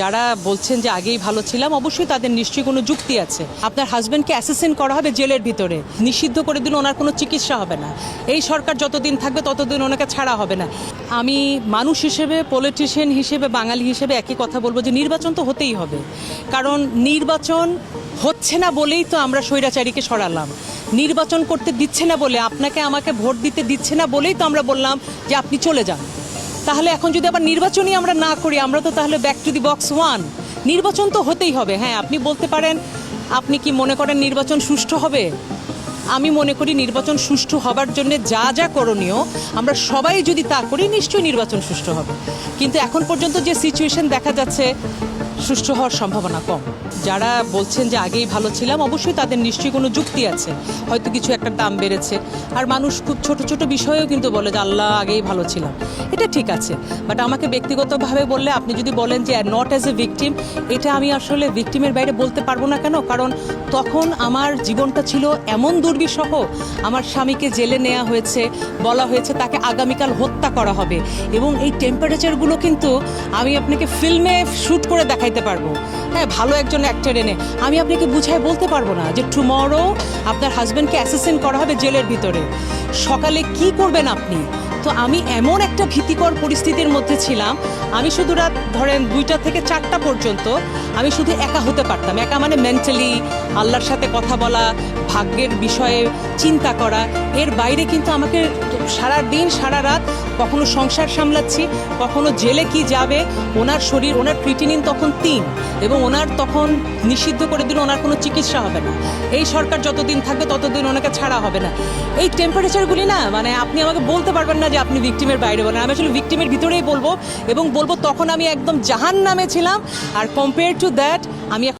যারা বলছেন যে আগেই ভালো ছিলাম, অবশ্যই তাদের নিশ্চয়ই কোনো যুক্তি আছে। আপনার হাজব্যান্ডকে অ্যাসেসিন করা হবে জেলের ভিতরে। নিষিদ্ধ করে দিলে ওনার কোনো চিকিৎসা হবে না। এই সরকার যতদিন থাকবে, ততদিন ওনাকে ছাড়া হবে না। আমি মানুষ হিসেবে পলিটিশিয়ান হিসেবে, বাঙালি হিসেবে একই কথা বলব যে নির্বাচন তো হতেই হবে। কারণ নির্বাচন হচ্ছে না বলেই তো আমরা স্বৈরাচারীকে সরালাম। নির্বাচন করতে দিচ্ছে না বলে, আপনাকে আমাকে ভোট দিতে দিচ্ছে না বলেই তো আমরা বললাম যে আপনি চলে যান। তাহলে এখন যদি আবার নির্বাচনই আমরা না করি, আমরা তো তাহলে back to the box one নির্বাচন তো হতেই হবে। হ্যাঁ আপনি বলতে পারেন, আপনি কি মনে করেন নির্বাচন সুষ্ঠু হবে? আমি মনে করি নির্বাচন সুষ্ঠু হবার জন্য যা যা করণীয়, আমরা সবাই যদি তা করি, নিশ্চয়ই নির্বাচন সুষ্ঠু হবে। কিন্তু এখন পর্যন্ত যে সিচুয়েশন দেখা যাচ্ছে সুষ্ঠু হওয়ার সম্ভাবনা কম। যারা বলছেন যে আগেই ভালো ছিলাম, অবশ্যই তাদের নিশ্চয়ই কোনো যুক্তি আছে। হয়তো কিছু একটা দাম বেড়েছে। আর মানুষ খুব ছোট ছোট বিষয়েও কিন্তু বলে যে, আল্লাহ, আগেই ভালো ছিলাম। এটা ঠিক আছে। বাট আমাকে ব্যক্তিগতভাবে বললে, আপনি যদি বলেন যে নট অ্যাজ এ ভিকটিম এটা আমি আসলে ভিকটিমের বাইরে বলতে পারব না কেন? কারণ তখন আমার জীবনটা ছিল এমন দুর্বিষহ। আমার স্বামীকে জেলে নেওয়া হয়েছে, বলা হয়েছে তাকে আগামীকাল হত্যা করা হবে। এবং এই টেম্পারেচারগুলো কিন্তু আমি আপনাকে ফিল্মে শ্যুট করে দেখাইতে পারব। হ্যাঁ ভালো একজন অ্যাক্টর এনে। আমি আপনাকে বুঝাই বলতে পারব না যে টুমরো আপনার হাজব্যান্ডকে অ্যাসেসিন করা হবে জেলের ভিতরে। সকালে কি করবেন আপনি? তো আমি এমন একটা ভীতিকর পরিস্থিতির মধ্যে ছিলাম। আমি শুধু রাত, ধরেন দুইটা থেকে চারটা পর্যন্ত আমি শুধু একা হতে পারতাম। একা মানে মেন্টালি আল্লাহর সাথে কথা বলা, ভাগ্যের বিষয়ে চিন্তা করা। এর বাইরে কিন্তু আমাকে সারা দিন সারা রাত কখনো সংসার সামলাচ্ছি, কখনো জেলে কি যাবে, ওনার শরীর, ওনার ক্রিটিনিন তখন তিন এবং ওনার তখন নিষিদ্ধ করে দিলে ওনার কোনো চিকিৎসা হবে না। এই সরকার যতদিন থাকবে ততদিন ওনাকে ছাড়া হবে না। এই টেম্পারেচারগুলি না মানে আপনি আমাকে বলতে পারবেন না যে আপনি ভিকটিমের বাইরে বলেন। আমি আসলে ভিকটিমের ভিতরেই বলব এবং বলব তখন আমি একদম জাহান নামে ছিলাম। আর কম্পেয়ার টু দ্যাট আমি